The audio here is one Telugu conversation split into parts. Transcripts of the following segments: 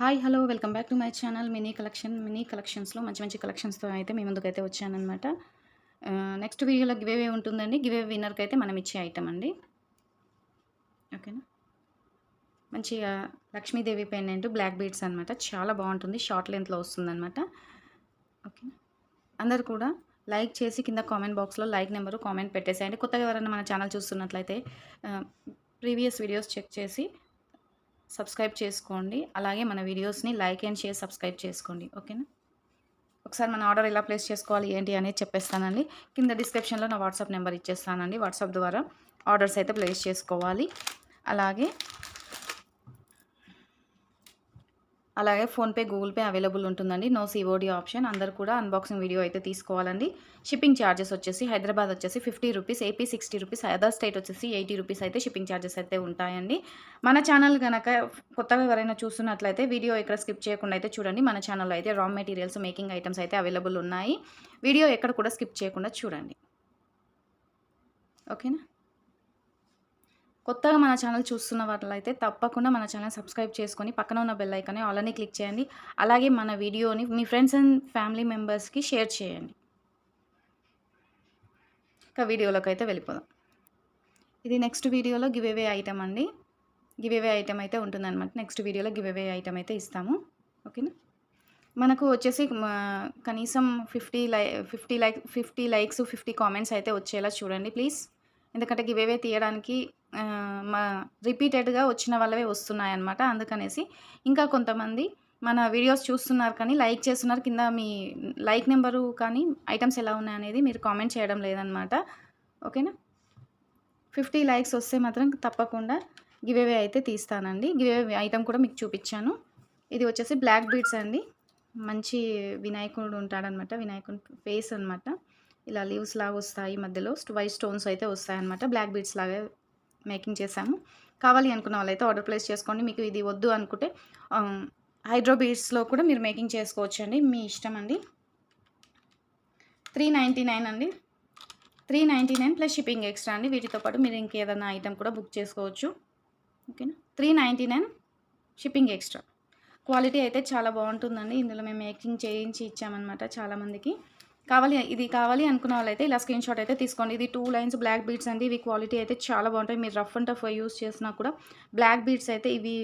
Hi hello welcome back to my channel mini collection mini కలెక్షన్స్లో మంచి మంచి కలెక్షన్స్తో అయితే మీ ముందుకైతే వచ్చానమాట నెక్స్ట్ వీడియోలో గివేవే ఉంటుందండి. గివే విన్నర్కి అయితే మనం ఇచ్చే ఐటమ్ అండి ఓకేనా మంచిగా లక్ష్మీదేవి పెండెంట్ బ్లాక్ బీడ్స్ అనమాట చాలా బాగుంటుంది. షార్ట్ లెంత్లో వస్తుందన్నమాట. ఓకేనా అందరు కూడా లైక్ చేసి కింద కామెంట్ బాక్స్లో లైక్ నెంబరు కామెంట్ పెట్టేసేయండి. కొత్తగా ఎవరైనా మన ఛానల్ చూస్తున్నట్లయితే ప్రీవియస్ వీడియోస్ చెక్ చేసి సబ్స్క్రైబ్ చేసుకోండి. అలాగే మన వీడియోస్ని లైక్ అండ్ షేర్ సబ్స్క్రైబ్ చేసుకోండి. ఓకేనా? ఒకసారి మన ఆర్డర్ ఎలా ప్లేస్ చేసుకోవాలి ఏంటి అనేది చెప్పేస్తానండి. కింద డిస్క్రిప్షన్లో నా వాట్సాప్ నెంబర్ ఇచ్చేస్తానండి. వాట్సాప్ ద్వారా ఆర్డర్స్ అయితే ప్లేస్ చేసుకోవాలి. అలాగే అలాగే ఫోన్పే గూగుల్ పే అవైలబుల్ ఉంటుందండి. No COD option. అందరు కూడా అన్బాక్సింగ్ వీడియో అయితే తీసుకోవాలండి. షిప్పింగ్ ఛార్జెస్ వచ్చేసి హైదరాబాద్ వచ్చేసి fifty rupees AP sixty rupees other state వచ్చేసి ఎయిటీ రూపీస్ అయితే షిప్పింగ్ ఛార్జెస్ అయితే ఉంటాయండి. మన ఛానల్ కనుక కొత్తగా ఎవరైనా చూస్తున్నట్లయితే వీడియో ఇక్కడ స్కిప్ చేయకుండా అయితే చూడండి. మన ఛానల్లో అయితే రా మెటీరియల్స్ మేకింగ్ ఐటమ్స్ అయితే అవైలబుల్ ఉన్నాయి. వీడియో ఎక్కడ కూడా స్కిప్ చేయకుండా చూడండి. ఓకేనా? కొత్తగా మన ఛానల్ చూస్తున్న వాళ్ళైతే తప్పకుండా మన ఛానల్ సబ్స్క్రైబ్ చేసుకొని పక్కన ఉన్న బెల్ ఐకాన్ని ఆల్రెడీ క్లిక్ చేయండి. అలాగే మన వీడియోని మీ ఫ్రెండ్స్ అండ్ ఫ్యామిలీ మెంబర్స్కి షేర్ చేయండి. ఇంకా వీడియోలోకి అయితే వెళ్ళిపోదాం. ఇది నెక్స్ట్ వీడియోలో గివ్ అవే ఐటమ్ అండి. గివ్ అవే ఐటమ్ అయితే ఉంటుందన్నమాట. నెక్స్ట్ వీడియోలో గివ్ అవే ఐటమ్ అయితే ఇస్తాము. ఓకేనా మనకు వచ్చేసి కనీసం ఫిఫ్టీ లై fifty like fifty likes fifty comments అయితే వచ్చేలా చూడండి ప్లీజ్ ఎందుకంటే గివ్ అవే తీయడానికి మా రిపీటెడ్గా వచ్చిన వాళ్ళవే వస్తున్నాయన్నమాట. అందుకనేసి ఇంకా కొంతమంది మన వీడియోస్ చూస్తున్నారు కానీ లైక్ చేస్తున్నారు. కింద మీ లైక్ నెంబరు కానీ ఐటమ్స్ ఎలా ఉన్నాయనేది మీరు కామెంట్ చేయడం లేదనమాట ఓకేనా? ఫిఫ్టీ లైక్స్ వస్తే మాత్రం తప్పకుండా గివేవే అయితే తీస్తానండి. గివేవే ఐటమ్ కూడా మీకు చూపించాను. ఇది వచ్చేసి బ్లాక్ బీడ్స్ అండి. మంచి వినాయకుడు ఉంటాడనమాట వినాయకుడు ఫేస్ అనమాట ఇలా లీవ్స్ లాగా వస్తాయి మధ్యలో. వైట్ స్టోన్స్ అయితే వస్తాయి అనమాట బ్లాక్ బీడ్స్ లాగా మేకింగ్ చేశాము. కావాలి అనుకున్న వాళ్ళైతే ఆర్డర్ ప్లేస్ చేసుకోండి. మీకు ఇది వద్దు అనుకుంటే హైడ్రో బీడ్స్లో కూడా మీరు మేకింగ్ చేసుకోవచ్చు అండి మీ ఇష్టం అండి. త్రీ నైంటీ నైన్ అండి. Three ninety nine plus shipping extra అండి. వీటితో పాటు మీరు ఇంకేదైనా ఐటెం కూడా బుక్ చేసుకోవచ్చు. ఓకేనా? Three ninety nine shipping extra. Quality అయితే చాలా బాగుంటుందండి. ఇందులో మేము మేకింగ్ చేయించి ఇచ్చామన్నమాట చాలామందికి. కావాలి ఇది కావాలి అనుకున్న వాళ్ళైతే ఇలా స్క్రీన్ షాట్ అయితే తీసుకోండి. ఇది టూ లైన్స్ బ్లాక్ బీడ్స్ అండి. ఇవి క్వాలిటీ అయితే చాలా బాగుంటాయి. మీరు రఫ్ అండ్ టఫ్ యూస్ చేసినా కూడా బ్లాక్ బీడ్స్ అయితే ఇవి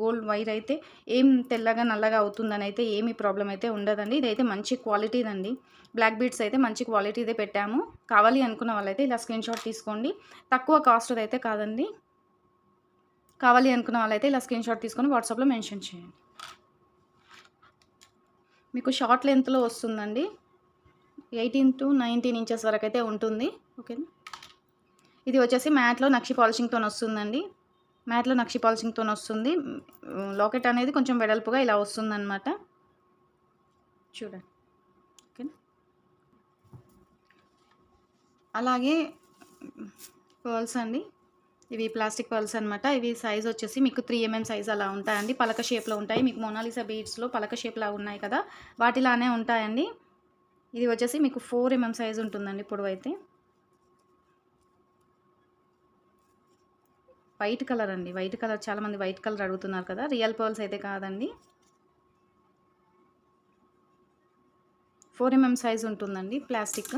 గోల్డ్ వైర్ అయితే ఏం తెల్లగా నల్లగా అవుతుందని అయితే ఏమీ ప్రాబ్లం అయితే ఉండదండి. ఇదైతే మంచి క్వాలిటీదండి బ్లాక్ బీడ్స్ అయితే మంచి క్వాలిటీదే పెట్టాము. కావాలి అనుకున్న వాళ్ళైతే ఇలా స్క్రీన్ షాట్ తీసుకోండి. తక్కువ కాస్ట్ అయితే కాదండి. కావాలి అనుకున్న వాళ్ళైతే ఇలా స్క్రీన్ షాట్ తీసుకొని వాట్సాప్లో మెన్షన్ చేయండి. మీకు షార్ట్ లెంత్లో వస్తుందండి. ఎయిటీన్ టు నైన్టీన్ ఇంచెస్ వరకు అయితే ఉంటుంది. ఓకేనా ఇది వచ్చేసి మ్యాట్లో నక్షి పాలిషింగ్తో వస్తుందండి. మ్యాట్లో నక్షి పాలిషింగ్తో వస్తుంది. లాకెట్ అనేది కొంచెం వెడల్పుగా ఇలా వస్తుందన్నమాట. చూడండి. ఓకేనా అలాగే పర్ల్స్ అండి. ఇవి ప్లాస్టిక్ పర్ల్స్ అనమాట ఇవి సైజ్ వచ్చేసి మీకు త్రీ ఎంఎం సైజ్ అలా ఉంటాయండి. పలక షేప్లో ఉంటాయి. మీకు మోనాలిసా బీడ్స్లో పలక షేప్లా ఉన్నాయి కదా. వాటిలానే ఉంటాయండి. ఇది వచ్చేసి మీకు ఫోర్ ఎంఎం సైజ్ ఉంటుందండి పొడవైతే. వైట్ కలర్ అండి. వైట్ కలర్ చాలామంది వైట్ కలర్ అడుగుతున్నారు కదా. రియల్ పర్ల్స్ అయితే కాదండి. ఫోర్ ఎంఎం సైజ్ ఉంటుందండి ప్లాస్టిక్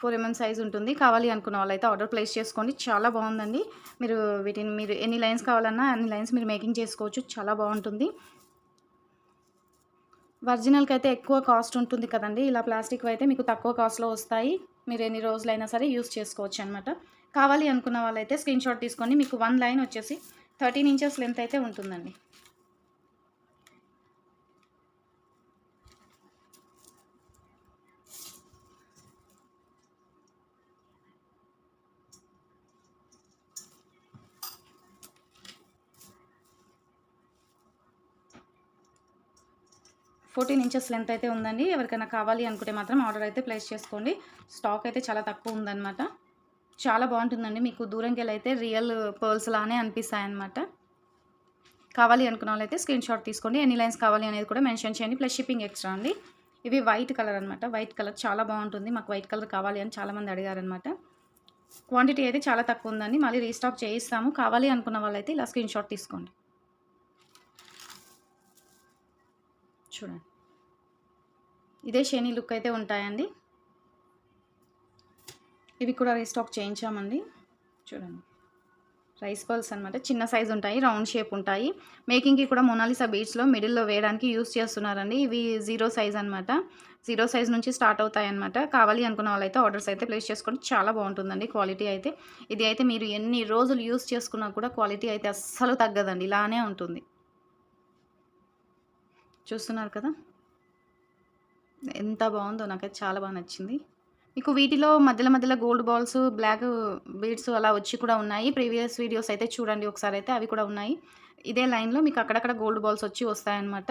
ఫోర్ ఎంఎం సైజ్ ఉంటుంది. కావాలి అనుకున్న వాళ్ళైతే ఆర్డర్ ప్లేస్ చేసుకోండి. చాలా బాగుందండి. మీరు వీటిని మీరు ఎన్ని లైన్స్ కావాలన్నా అన్ని లైన్స్ మీరు మేకింగ్ చేసుకోవచ్చు. చాలా బాగుంటుంది. ఒరిజినల్కి అయితే ఎక్కువ కాస్ట్ ఉంటుంది కదండి. ఇలా ప్లాస్టిక్ అయితే మీకు తక్కువ కాస్ట్లో వస్తాయి. మీరు ఎన్ని రోజులైనా సరే యూస్ చేసుకోవచ్చు అనమాట కావాలి అనుకున్న వాళ్ళైతే స్క్రీన్ షాట్ తీసుకొని మీకు వన్ లైన్ వచ్చేసి థర్టీన్ ఇంచెస్ లెంత్ అయితే ఉంటుందండి. ఫోర్టీన్ ఇంచెస్ లెంత్ అయితే ఉందండి. ఎవరికైనా కావాలి అనుకుంటే మాత్రం ఆర్డర్ అయితే ప్లేస్ చేసుకోండి. స్టాక్ అయితే చాలా తక్కువ ఉందన్నమాట. చాలా బాగుంటుందండి. మీకు దూరంకి వెళ్ళైతే రియల్ పర్ల్స్ లానే అనిపిస్తాయి అన్నమాట కావాలి అనుకున్న వాళ్ళైతే స్క్రీన్ షాట్ తీసుకోండి. ఎన్ని లైన్స్ కావాలి అనేది కూడా మెన్షన్ చేయండి. ప్లస్ షిప్పింగ్ ఎక్స్ట్రా అండి. ఇవి వైట్ కలర్ అనమాట వైట్ కలర్ చాలా బాగుంటుంది. మాకు వైట్ కలర్ కావాలి అని చాలామంది అడిగారనమాట క్వాంటిటీ అయితే చాలా తక్కువ ఉందండి. మళ్ళీ రీస్టాక్ చేయిస్తాము. కావాలి అనుకున్న వాళ్ళైతే ఇలా స్క్రీన్ షాట్ తీసుకోండి. చూడండి. ఇదే షేనీ లుక్ అయితే ఉంటాయండి. ఇవి కూడా రీస్టాక్ చేయించామండి. చూడండి. రైస్ బాల్స్ అనమాట చిన్న సైజ్ ఉంటాయి రౌండ్ షేప్ ఉంటాయి. మేకింగ్కి కూడా మొనాలిసా బీచ్లో మిడిల్లో వేయడానికి యూస్ చేస్తున్నారండి. ఇవి జీరో సైజ్ అనమాట జీరో సైజ్ నుంచి స్టార్ట్ అవుతాయి అనమాట కావాలి అనుకున్న వాళ్ళైతే ఆర్డర్స్ అయితే ప్లేస్ చేసుకోండి. చాలా బాగుంటుందండి క్వాలిటీ అయితే. ఇది అయితే మీరు ఎన్ని రోజులు యూస్ చేసుకున్నా కూడా క్వాలిటీ అయితే అస్సలు తగ్గదండి. ఇలానే ఉంటుంది. చూస్తున్నారు కదా? ఎంత బాగుందో నాకైతే చాలా బాగా నచ్చింది. మీకు వీటిలో మధ్యలో మధ్యలో గోల్డ్ బాల్స్ బ్లాక్ బీడ్స్ అలా వచ్చి కూడా ఉన్నాయి. ప్రీవియస్ వీడియోస్ అయితే చూడండి ఒకసారి అయితే అవి కూడా ఉన్నాయి. ఇదే లైన్లో మీకు అక్కడక్కడ గోల్డ్ బాల్స్ వచ్చి వస్తాయన్నమాట.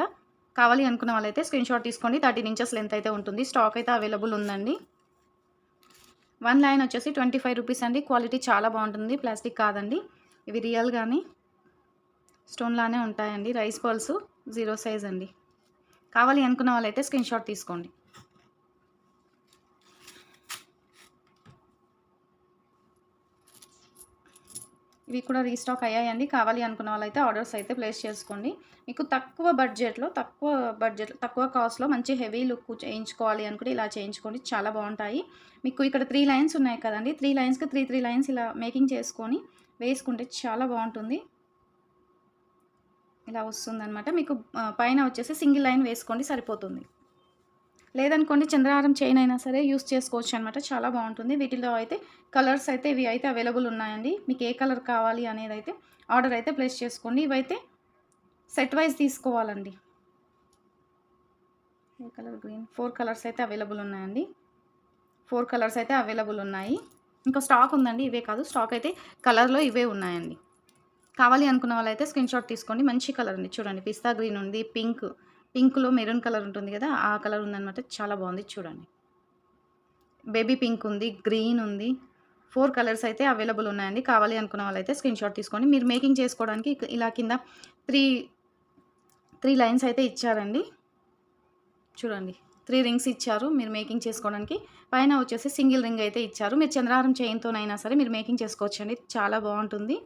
కావాలి అనుకున్న వాళ్ళైతే స్క్రీన్ షాట్ తీసుకోండి. థర్టీన్ ఇంచెస్ లెంత్ అయితే ఉంటుంది. స్టాక్ అయితే అవైలబుల్ ఉందండి. వన్ లైన్ వచ్చేసి ట్వంటీ ఫైవ్ రూపీస్ అండి. క్వాలిటీ చాలా బాగుంటుంది. ప్లాస్టిక్ కాదండి. ఇవి రియల్ కానీ స్టోన్ లానే ఉంటాయండి. రైస్ బాల్స్ జీరో సైజ్ అండి. కావాలి అనుకున్న వాళ్ళైతే స్క్రీన్ షాట్ తీసుకోండి. ఇవి కూడా రీస్టాక్ అయ్యాయండి. కావాలి అనుకున్న వాళ్ళైతే ఆర్డర్స్ అయితే ప్లేస్ చేసుకోండి. మీకు తక్కువ బడ్జెట్లో తక్కువ బడ్జెట్ తక్కువ కాస్ట్లో మంచి హెవీ లుక్ చేయించుకోవాలి అనుకుంటే ఇలా చేయించుకోండి. చాలా బాగుంటాయి. మీకు ఇక్కడ త్రీ లైన్స్ ఉన్నాయి కదండి. త్రీ లైన్స్కి త్రీ త్రీ లైన్స్ ఇలా మేకింగ్ చేసుకొని వేసుకుంటే చాలా బాగుంటుంది. ఇలా వస్తుందన్నమాట. మీకు పైన వచ్చేసి సింగిల్ లైన్ వేసుకోండి సరిపోతుంది. లేదనుకోండి చంద్రహారం చైన్ అయినా సరే యూస్ చేసుకోవచ్చు అనమాట చాలా బాగుంటుంది. వీటిలో అయితే కలర్స్ అయితే ఇవి అయితే అవైలబుల్ ఉన్నాయండి. మీకు ఏ కలర్ కావాలి అనేది అయితే ఆర్డర్ అయితే ప్లేస్ చేసుకోండి. ఇవైతే సెట్ వైజ్ తీసుకోవాలండి. ఏ కలర్? గ్రీన్. ఫోర్ కలర్స్ అయితే అవైలబుల్ ఉన్నాయండి. ఫోర్ కలర్స్ అయితే అవైలబుల్ ఉన్నాయి. ఇంకా స్టాక్ ఉందండి ఇవే కాదు. స్టాక్ అయితే కలర్లో ఇవే ఉన్నాయండి. కావాలి అనుకున్న వాళ్ళైతే స్క్రీన్ షాట్ తీసుకోండి. మంచి కలర్ ఉంది. చూడండి పిస్తా గ్రీన్ ఉంది పింక్ పింక్లో మెరూన్ కలర్ ఉంటుంది కదా ఆ కలర్ ఉందన్నమాట. చాలా బాగుంది చూడండి. బేబీ పింక్ ఉంది గ్రీన్ ఉంది. ఫోర్ కలర్స్ అయితే అవైలబుల్ ఉన్నాయండి. కావాలి అనుకున్న వాళ్ళైతే స్క్రీన్ షాట్ తీసుకోండి. మీరు మేకింగ్ చేసుకోవడానికి ఇలా కింద త్రీ త్రీ లైన్స్ అయితే ఇచ్చారండి. చూడండి త్రీ రింగ్స్ ఇచ్చారు మీరు మేకింగ్ చేసుకోవడానికి. పైన వచ్చేసి సింగిల్ రింగ్ అయితే ఇచ్చారు. మీరు చంద్రహారం చైన్తోనైనా సరే మీరు మేకింగ్ చేసుకోవచ్చండి. చాలా బాగుంటుంది.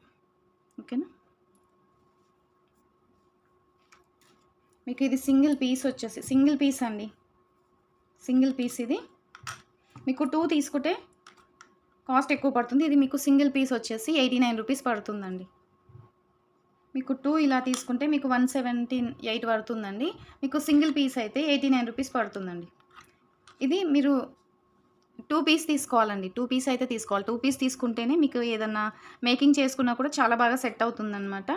ఓకేనా? మీకు ఇది సింగిల్ పీస్ వచ్చేసి సింగిల్ పీస్ అండి. సింగిల్ పీస్ ఇది. మీకు టూ తీసుకుంటే కాస్ట్ ఎక్కువ పడుతుంది. ఇది మీకు సింగిల్ పీస్ వచ్చేసి ఎయిటీ నైన్ రూపీస్ పడుతుందండి. మీకు టూ ఇలా తీసుకుంటే మీకు వన్ సెవెంటీన్ ఎయిట్ పడుతుందండి. మీకు సింగిల్ పీస్ అయితే ఎయిటీ నైన్ రూపీస్ పడుతుందండి. ఇది మీరు టూ పీస్ తీసుకోవాలండి. టూ పీస్ అయితే తీసుకోవాలి. టూ పీస్ తీసుకుంటేనే మీకు ఏదన్నా మేకింగ్ చేసుకున్నా కూడా చాలా బాగా సెట్ అవుతుందన్నమాట.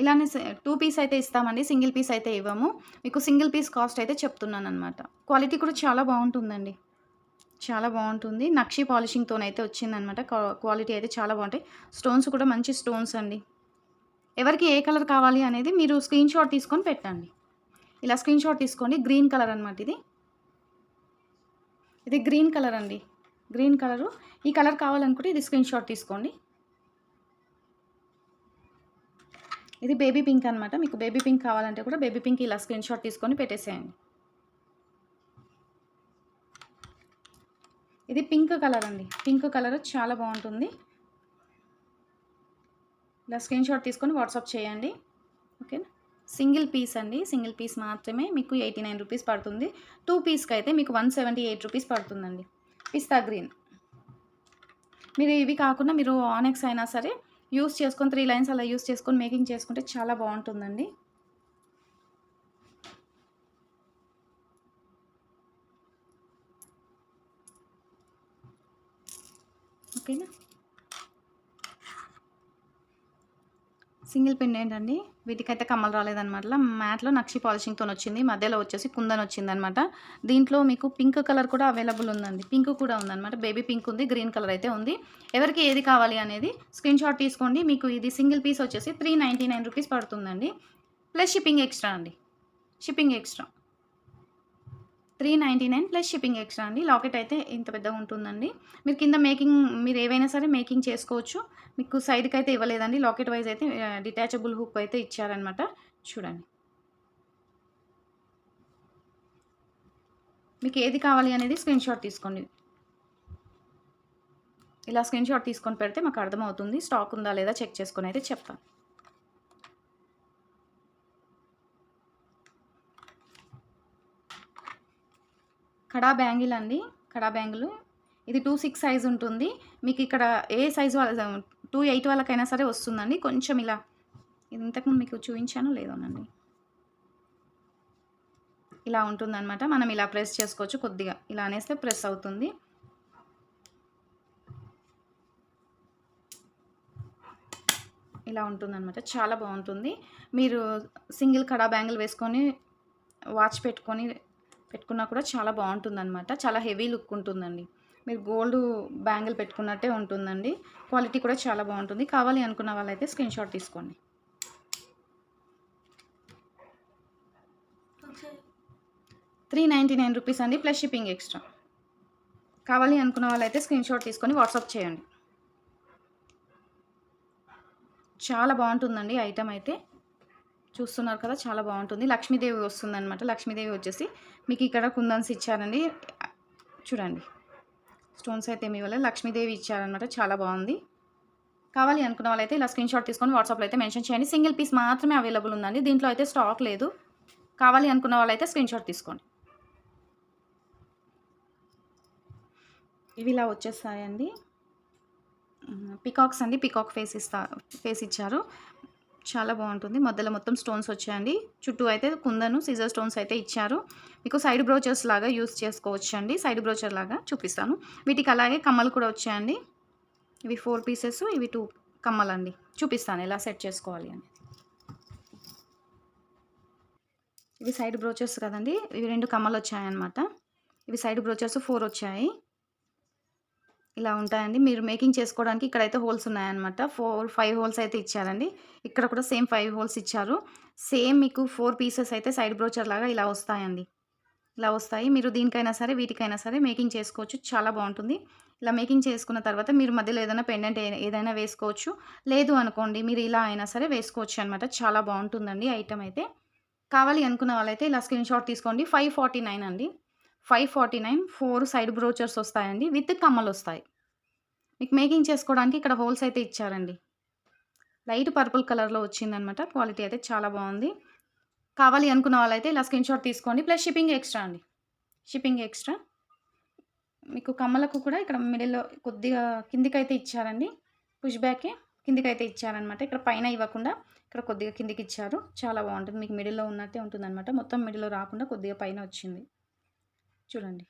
ఇలానే టూ పీస్ అయితే ఇస్తామండి. సింగిల్ పీస్ అయితే ఇవ్వము. మీకు సింగిల్ పీస్ కాస్ట్ అయితే చెప్తున్నాను అనమాట క్వాలిటీ కూడా చాలా బాగుంటుందండి. చాలా బాగుంటుంది. నక్షి పాలిషింగ్తో అయితే వచ్చిందనమాట క్వాలిటీ అయితే చాలా బాగుంటాయి. స్టోన్స్ కూడా మంచి స్టోన్స్ అండి. ఎవరికి ఏ కలర్ కావాలి అనేది మీరు స్క్రీన్ షాట్ తీసుకొని పెట్టండి. ఇలా స్క్రీన్ షాట్ తీసుకోండి. గ్రీన్ కలర్ అనమాట ఇది. ఇది గ్రీన్ కలర్ అండి. Green colour. ఈ కలర్ కావాలనుకుంటే ఇది స్క్రీన్ షాట్ తీసుకోండి. ఇది బేబీ పింక్ అనమాట మీకు బేబీ పింక్ కావాలంటే కూడా బేబీ పింక్ ఇలా స్క్రీన్ షాట్ తీసుకొని పెట్టేసేయండి. ఇది పింక్ కలర్ అండి. పింక్ కలర్ చాలా బాగుంటుంది. ఇలా స్క్రీన్ షాట్ తీసుకొని వాట్సాప్ చేయండి. ఓకేనా? సింగిల్ పీస్ అండి. సింగిల్ పీస్ మాత్రమే మీకు ఎయిటీ నైన్ రూపీస్ పడుతుంది. టూ పీస్కి అయితే మీకు వన్ సెవెంటీ ఎయిట్ రూపీస్ పడుతుందండి. పిస్తా గ్రీన్. మీరు ఇవి కాకుండా మీరు ఆనెక్స్ అయినా సరే యూస్ చేసుకొని త్రీ లైన్స్ అలా యూస్ చేసుకొని మేకింగ్ చేసుకుంటే చాలా బాగుంటుందండి. ఓకేనా? సింగిల్ పిన్ ఏంటండి? వీటికైతే కమ్మలు రాలేదనమాట మ్యాట్లో నక్షి పాలిషింగ్తో వచ్చింది. మధ్యలో వచ్చేసి కుందన్ వచ్చింది అనమాట దీంట్లో మీకు పింక్ కలర్ కూడా అవైలబుల్ ఉందండి. పింక్ కూడా ఉందనమాట బేబీ పింక్ ఉంది గ్రీన్ కలర్ అయితే ఉంది. ఎవరికి ఏది కావాలి అనేది స్క్రీన్ షాట్ తీసుకోండి. మీకు ఇది సింగిల్ పీస్ వచ్చేసి త్రీ నైంటీ నైన్ రూపీస్ పడుతుందండి. ప్లస్ షిప్పింగ్ ఎక్స్ట్రా అండి. Shipping extra. Three ninety nine plus shipping extra అండి. లాకెట్ అయితే ఇంత పెద్దగా ఉంటుందండి. మీరు కింద మేకింగ్ మీరు ఏవైనా సరే మేకింగ్ చేసుకోవచ్చు. మీకు సైడ్కి అయితే ఇవ్వలేదండి. లాకెట్ వైజ్ అయితే డిటాచబుల్ హుక్ అయితే ఇచ్చారనమాట చూడండి. మీకు ఏది కావాలి అనేది స్క్రీన్ షాట్ తీసుకోండి. ఇలా స్క్రీన్ షాట్ తీసుకొని పెడితే మాకు అర్థమవుతుంది. స్టాక్ ఉందా లేదా చెక్ చేసుకొని అయితే చెప్తాను. కడా బ్యాంగిల్ అండి కడా బ్యాంగిల్. ఇది టూ సిక్స్ సైజ్ ఉంటుంది. మీకు ఇక్కడ ఏ సైజ్ వాళ్ళ టూ ఎయిట్ వాళ్ళకైనా సరే వస్తుందండి. కొంచెం ఇలా ఇది ఇంతకుముందు మీకు చూపించాను లేదోనండి ఇలా ఉంటుందన్నమాట. మనం ఇలా ప్రెస్ చేసుకోవచ్చు కొద్దిగా. ఇలా అనేస్తే ప్రెస్ అవుతుంది. ఇలా ఉంటుందన్నమాట. చాలా బాగుంటుంది. మీరు సింగిల్ కడా బ్యాంగిల్ వేసుకొని వాచ్ పెట్టుకొని పెట్టుకున్నా కూడా చాలా బాగుంటుందన్నమాట. చాలా హెవీ లుక్ ఉంటుందండి. మీరు గోల్డ్ బ్యాంగిల్ పెట్టుకున్నట్టే ఉంటుందండి. క్వాలిటీ కూడా చాలా బాగుంటుంది. కావాలి అనుకున్న వాళ్ళైతే స్క్రీన్ షాట్ తీసుకోండి. త్రీ నైంటీ నైన్ రూపీస్ అండి ప్లస్ షిప్పింగ్ ఎక్స్ట్రా. కావాలి అనుకున్న వాళ్ళైతే స్క్రీన్ షాట్ తీసుకొని వాట్సాప్ చేయండి. చాలా బాగుంటుందండి ఐటమ్ అయితే. చూస్తున్నారు కదా చాలా బాగుంటుంది. లక్ష్మీదేవి వస్తుందన్నమాట. లక్ష్మీదేవి వచ్చేసి మీకు ఇక్కడ కుందన్స్ ఇచ్చారండి. చూడండి. స్టోన్స్ అయితే మీ వల్ల లక్ష్మీదేవి ఇచ్చారనమాట చాలా బాగుంది. కావాలి అనుకున్న వాళ్ళైతే ఇలా స్క్రీన్ షాట్ తీసుకొని వాట్సాప్లో అయితే మెన్షన్ చేయండి. సింగిల్ పీస్ మాత్రమే అవైలబుల్ ఉందండి. దీంట్లో అయితే స్టాక్ లేదు. కావాలి అనుకున్న వాళ్ళైతే స్క్రీన్ షాట్ తీసుకోండి. ఇవి ఇలా వచ్చేస్తాయండి. పికాక్స్ అండి. పికాక్ ఫేస్ ఇస్తా ఫేస్ ఇచ్చారు. చాలా బాగుంటుంది. మధ్యలో మొత్తం స్టోన్స్ వచ్చాయండి. చుట్టూ అయితే కుందను సీజర్ స్టోన్స్ అయితే ఇచ్చారు. మీకు సైడ్ బ్రోచర్స్ లాగా యూస్ చేసుకోవచ్చు అండి సైడ్ బ్రోచర్ లాగా చూపిస్తాను. వీటికి అలాగే కమ్మలు కూడా వచ్చాయండి. ఇవి ఫోర్ పీసెస్ ఇవి టూ కమ్మలండి. చూపిస్తాను ఎలా సెట్ చేసుకోవాలి అని. ఇవి సైడ్ బ్రోచర్స్ కదండి. ఇవి రెండు కమ్మలు వచ్చాయన్నమాట. ఇవి సైడ్ బ్రోచర్స్ ఫోర్ వచ్చాయి. ఇలా ఉంటాయండి. మీరు మేకింగ్ చేసుకోవడానికి ఇక్కడైతే హోల్స్ ఉన్నాయన్నమాట. ఫోర్ ఫైవ్ హోల్స్ అయితే ఇచ్చారండి. ఇక్కడ కూడా సేమ్ ఫైవ్ హోల్స్ ఇచ్చారు. సేమ్ మీకు ఫోర్ పీసెస్ అయితే సైడ్ బ్రోచర్ లాగా ఇలా వస్తాయండి. ఇలా వస్తాయి. మీరు దీనికైనా సరే వీటికైనా సరే మేకింగ్ చేసుకోవచ్చు. చాలా బాగుంటుంది. ఇలా మేకింగ్ చేసుకున్న తర్వాత మీరు మధ్యలో ఏదైనా పెండెంట్ ఏదైనా వేసుకోవచ్చు. లేదు అనుకోండి మీరు ఇలా అయినా సరే వేసుకోవచ్చు అనమాట చాలా బాగుంటుందండి ఐటమ్ అయితే. కావాలి అనుకున్న వాళ్ళైతే ఇలా స్క్రీన్ షాట్ తీసుకోండి. ఫైవ్ ఫార్టీ నైన్ అండి. Five forty nine four side brochures వస్తాయండి విత్ కమ్మలు వస్తాయి. మీకు మేకింగ్ చేసుకోవడానికి ఇక్కడ హోల్స్ అయితే ఇచ్చారండి. లైట్ పర్పుల్ కలర్లో వచ్చిందనమాట క్వాలిటీ అయితే చాలా బాగుంది. కావాలి అనుకున్న వాళ్ళైతే ఇలా స్క్రీన్ షాట్ తీసుకోండి ప్లస్ షిప్పింగ్ ఎక్స్ట్రా అండి. Shipping extra. మీకు కమ్మలకు కూడా ఇక్కడ మిడిల్లో కొద్దిగా కిందికైతే ఇచ్చారండి. పుష్ బ్యాకే కిందికైతే ఇచ్చారనమాట ఇక్కడ పైన ఇవ్వకుండా ఇక్కడ కొద్దిగా కిందికి ఇచ్చారు చాలా బాగుంటుంది మీకు మిడిల్లో ఉన్నట్టే ఉంటుందన్నమాట. మొత్తం మిడిల్లో రాకుండా కొద్దిగా పైన వచ్చింది. చూడండి.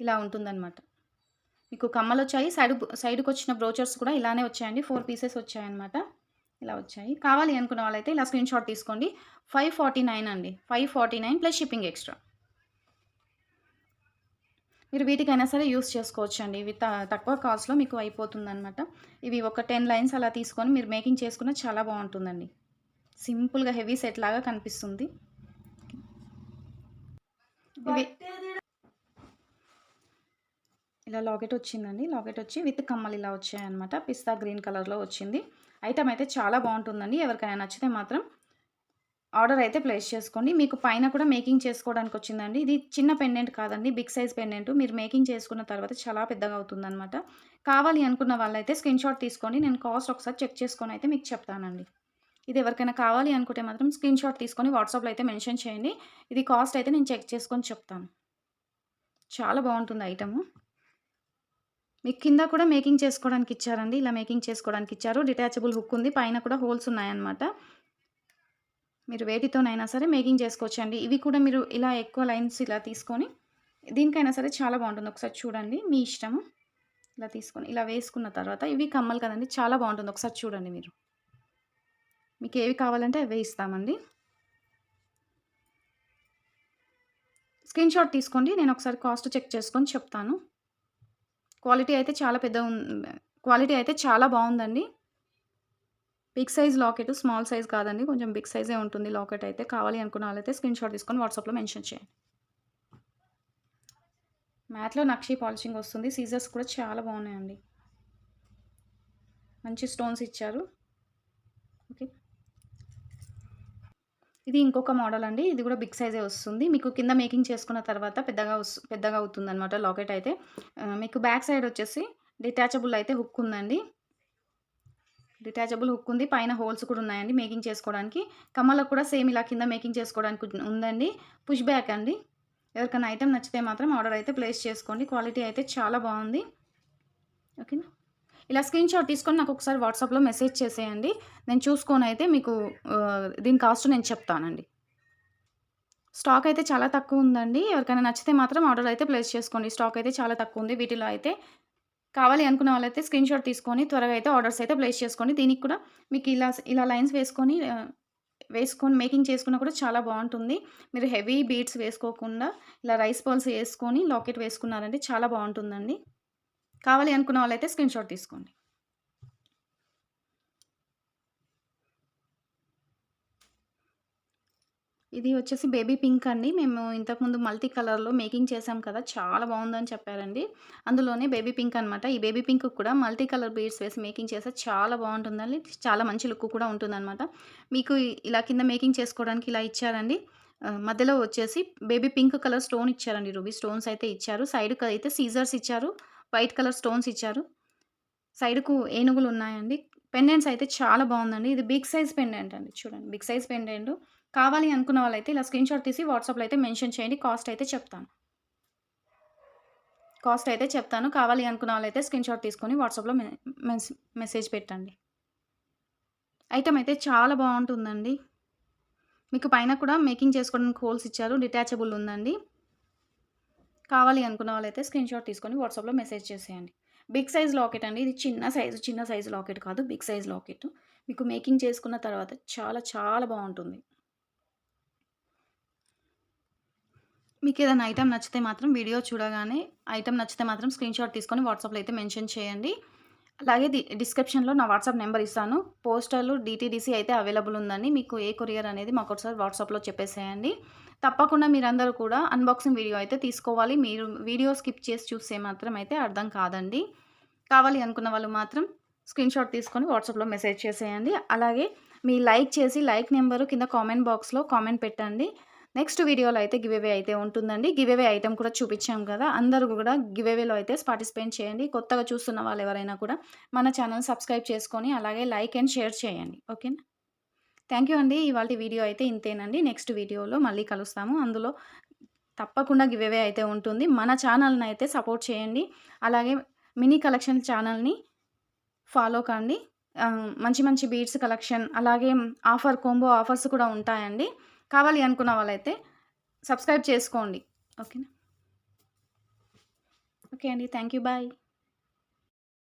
ఇలా ఉంటుందన్నమాట. మీకు కమ్మలు వచ్చాయి. సైడ్ సైడ్కి వచ్చిన బ్రోచర్స్ కూడా ఇలానే వచ్చాయండి. ఫోర్ పీసెస్ వచ్చాయన్నమాట. ఇలా వచ్చాయి. కావాలి అనుకున్న వాళ్ళైతే ఇలా స్క్రీన్ షాట్ తీసుకోండి. ఫైవ్ ఫార్టీ నైన్ అండి. Five forty nine plus shipping extra. మీరు వీటికైనా సరే యూస్ చేసుకోవచ్చు అండి ఇవి తక్కువ కాస్ట్లో మీకు అయిపోతుందన్నమాట. ఇవి ఒక టెన్ లైన్స్ అలా తీసుకొని మీరు మేకింగ్ చేసుకున్న చాలా బాగుంటుందండి. సింపుల్గా హెవీ సెట్ లాగా కనిపిస్తుంది. ఇవి ఇలా లాకెట్ వచ్చిందండి. లాకెట్ వచ్చి విత్ కమ్మలు ఇలా వచ్చాయన్నమాట. పిస్తా గ్రీన్ కలర్లో వచ్చింది. ఐటమ్ అయితే చాలా బాగుంటుందండి. ఎవరికైనా నచ్చితే మాత్రం ఆర్డర్ అయితే ప్లేస్ చేసుకోండి. మీకు పైన కూడా మేకింగ్ చేసుకోవడానికి వచ్చిందండి. ఇది చిన్న పెండెంట్ కాదండి. Big size pendant. మీరు మేకింగ్ చేసుకున్న తర్వాత చాలా పెద్దగా అవుతుందన్నమాట. కావాలి అనుకున్న వాళ్ళైతే స్క్రీన్ షాట్ తీసుకోండి. నేను కాస్ట్ ఒకసారి చెక్ చేసుకొని అయితే మీకు చెప్తానండి. ఇది ఎవరికైనా కావాలి అనుకుంటే మాత్రం స్క్రీన్ షాట్ తీసుకొని వాట్సాప్లో అయితే మెన్షన్ చేయండి. ఇది కాస్ట్ అయితే నేను చెక్ చేసుకొని చెప్తాను. చాలా బాగుంటుంది ఐటము. మీకు కింద కూడా మేకింగ్ చేసుకోవడానికి ఇచ్చారండి. ఇలా మేకింగ్ చేసుకోవడానికి ఇచ్చారు. డిటాచబుల్ హుక్ ఉంది. పైన కూడా హోల్స్ ఉన్నాయన్నమాట. మీరు వేటితోనైనా సరే మేకింగ్ చేసుకోవచ్చండి. ఇవి కూడా మీరు ఇలా ఎక్కువ లైన్స్ ఇలా తీసుకొని దీనికైనా సరే చాలా బాగుంటుంది. ఒకసారి చూడండి. మీ ఇష్టము. ఇలా తీసుకొని ఇలా వేసుకున్న తర్వాత ఇవి కమ్మలు కదండి. చాలా బాగుంటుంది. ఒకసారి చూడండి మీరు. మీకు ఏవి కావాలంటే అవే ఇస్తామండి. స్క్రీన్ షాట్ తీసుకోండి నేను ఒకసారి కాస్ట్ చెక్ చేసుకొని చెప్తాను. క్వాలిటీ అయితే చాలా పెద్ద క్వాలిటీ అయితే చాలా బాగుందండి. Big size locket small size కాదండి కొంచెం బిగ్ సైజే ఉంటుంది లాకెట్ అయితే. కావాలి అనుకున్న వాళ్ళైతే స్క్రీన్ షాట్ తీసుకొని వాట్సాప్లో మెన్షన్ చేయండి. మ్యాట్లో నక్షి పాలిషింగ్ వస్తుంది సీజర్స్ కూడా చాలా బాగున్నాయండి. మంచి స్టోన్స్ ఇచ్చారు. ఓకే. ఇది ఇంకొక మోడల్ అండి. ఇది కూడా బిగ్ సైజే వస్తుంది. మీకు కింద మేకింగ్ చేసుకున్న తర్వాత పెద్దగా వస్తు పెద్దగా అవుతుంది అనమాట లాకెట్ అయితే. మీకు బ్యాక్ సైడ్ వచ్చేసి డిటాచబుల్ అయితే హుక్ ఉందండి. డిటాచబుల్ హుక్ ఉంది. పైన హోల్స్ కూడా ఉన్నాయండి మేకింగ్ చేసుకోవడానికి. కమ్మలకు కూడా సేమ్ ఇలా కింద మేకింగ్ చేసుకోవడానికి ఉందండి. పుష్ బ్యాక్ అండి. ఎవరికైనా ఐటెం నచ్చితే మాత్రం ఆర్డర్ అయితే ప్లేస్ చేసుకోండి. క్వాలిటీ అయితే చాలా బాగుంది. ఓకేనా? ఇలా స్క్రీన్ షాట్ తీసుకొని నాకు ఒకసారి వాట్సాప్లో మెసేజ్ చేసేయండి. నేను చూసుకొని అయితే మీకు దీని కాస్ట్ నేను చెప్తానండి. స్టాక్ అయితే చాలా తక్కువ ఉందండి. ఎవరికైనా నచ్చితే మాత్రం ఆర్డర్ అయితే ప్లేస్ చేసుకోండి. స్టాక్ అయితే చాలా తక్కువ ఉంది. వీటిలో అయితే కావాలి అనుకున్న వాళ్ళైతే స్క్రీన్ షాట్ తీసుకొని త్వరగా అయితే ఆర్డర్స్ అయితే ప్లేస్ చేసుకోండి. దీనికి కూడా మీకు ఇలా ఇలా లైన్స్ వేసుకొని వేసుకొని మేకింగ్ చేసుకున్నా కూడా చాలా బాగుంటుంది. మీరు హెవీ బీడ్స్ వేసుకోకుండా ఇలా రైస్ పర్ల్స్ వేసుకొని లాకెట్ వేసుకున్నారంటే చాలా బాగుంటుందండి. కావాలి అనుకున్న వాళ్ళైతే స్క్రీన్ షాట్ తీసుకోండి. ఇది వచ్చేసి బేబీ పింక్ అండి. మేము ఇంతకుముందు మల్టీ కలర్లో మేకింగ్ చేసాం కదా చాలా బాగుందని చెప్పారండి. అందులోనే బేబీ పింక్ అనమాట ఈ బేబీ పింక్ కూడా మల్టీ కలర్ బీడ్స్ వేసి మేకింగ్ చేస్తే చాలా బాగుంటుందండి. చాలా మంచి లుక్ కూడా ఉంటుందన్నమాట. మీకు ఇలా కింద మేకింగ్ చేసుకోవడానికి ఇలా ఇచ్చారండి. మధ్యలో వచ్చేసి బేబీ పింక్ కలర్ స్టోన్ ఇచ్చారండి. రూబీ స్టోన్స్ అయితే ఇచ్చారు. సైడ్కి అయితే సీజర్స్ ఇచ్చారు. వైట్ కలర్ స్టోన్స్ ఇచ్చారు. సైడ్కు ఏనుగులు ఉన్నాయండి. పెండెంట్స్ అయితే చాలా బాగుందండి. ఇది బిగ్ సైజ్ పెండెంట్ అండి. చూడండి. Big size pendant. కావాలి అనుకున్న వాళ్ళైతే ఇలా స్క్రీన్ షాట్ తీసి వాట్సాప్లో అయితే మెన్షన్ చేయండి. కాస్ట్ అయితే చెప్తాను. కాస్ట్ అయితే చెప్తాను. కావాలి అనుకున్న వాళ్ళైతే స్క్రీన్ షాట్ తీసుకొని వాట్సాప్లో మె- మెస్- మెసేజ్ పెట్టండి. ఐటమ్ అయితే చాలా బాగుంటుందండి. మీకు పైన కూడా మేకింగ్ చేసుకోవడానికి హోల్స్ ఇచ్చారు. డిటాచబుల్ ఉందండి. కావాలి అనుకున్న వాళ్ళైతే స్క్రీన్ షాట్ తీసుకొని వాట్సాప్లో మెసేజ్ చేసేయండి. బిగ్ సైజ్ లాకెట్ అండి. ఇది చిన్న సైజు చిన్న సైజు లాకెట్ కాదు బిగ్ సైజ్ లాకెట్. మీకు మేకింగ్ చేసుకున్న తర్వాత చాలా చాలా బాగుంటుంది. మీకు ఏదైనా ఐటెం నచ్చితే మాత్రం వీడియో చూడగానే ఐటెం నచ్చితే మాత్రం స్క్రీన్ షాట్ తీసుకొని వాట్సాప్లో అయితే మెన్షన్ చేయండి. అలాగే డిస్క్రిప్షన్లో నా వాట్సాప్ నెంబర్ ఇస్తాను. పోస్టర్లు డిటీడీసీ అయితే అవైలబుల్ ఉందండి. మీకు ఏ కొరియర్ అనేది మాకు ఒకసారి వాట్సాప్లో చెప్పేసేయండి. తప్పకుండా మీరందరూ కూడా అన్బాక్సింగ్ వీడియో అయితే తీసుకోవాలి. మీరు వీడియో స్కిప్ చేసి చూస్తే మాత్రం అయితే అర్థం కాదండి. కావాలి అనుకున్న వాళ్ళు మాత్రం స్క్రీన్ షాట్ తీసుకొని వాట్సాప్లో మెసేజ్ చేసేయండి. అలాగే మీ లైక్ చేసి లైక్ నెంబరు కింద కామెంట్ బాక్స్లో కామెంట్ పెట్టండి. నెక్స్ట్ వీడియోలో అయితే గివేవే అయితే ఉంటుందండి. గివేవే ఐటెం కూడా చూపించాం కదా. అందరూ కూడా గివేవేలో అయితే పార్టిసిపేట్ చేయండి. కొత్తగా చూస్తున్న వాళ్ళు ఎవరైనా కూడా మన ఛానల్ సబ్స్క్రైబ్ చేసుకొని అలాగే లైక్ అండ్ షేర్ చేయండి. ఓకేనా థ్యాంక్ యూ అండి. ఇవాళ వీడియో అయితే ఇంతేనండి. నెక్స్ట్ వీడియోలో మళ్ళీ కలుస్తాము. అందులో తప్పకుండా గివేవే అయితే ఉంటుంది. మన ఛానల్ని అయితే సపోర్ట్ చేయండి. అలాగే మినీ కలెక్షన్ ఛానల్ని ఫాలో కండి. మంచి మంచి బీడ్స్ కలెక్షన్ అలాగే ఆఫర్ కోంబో ఆఫర్స్ కూడా ఉంటాయండి. కావాలి అనుకున్న వాళ్ళైతే సబ్స్క్రైబ్ చేసుకోండి. ఓకేనా? ఓకే అండి. Thank you bye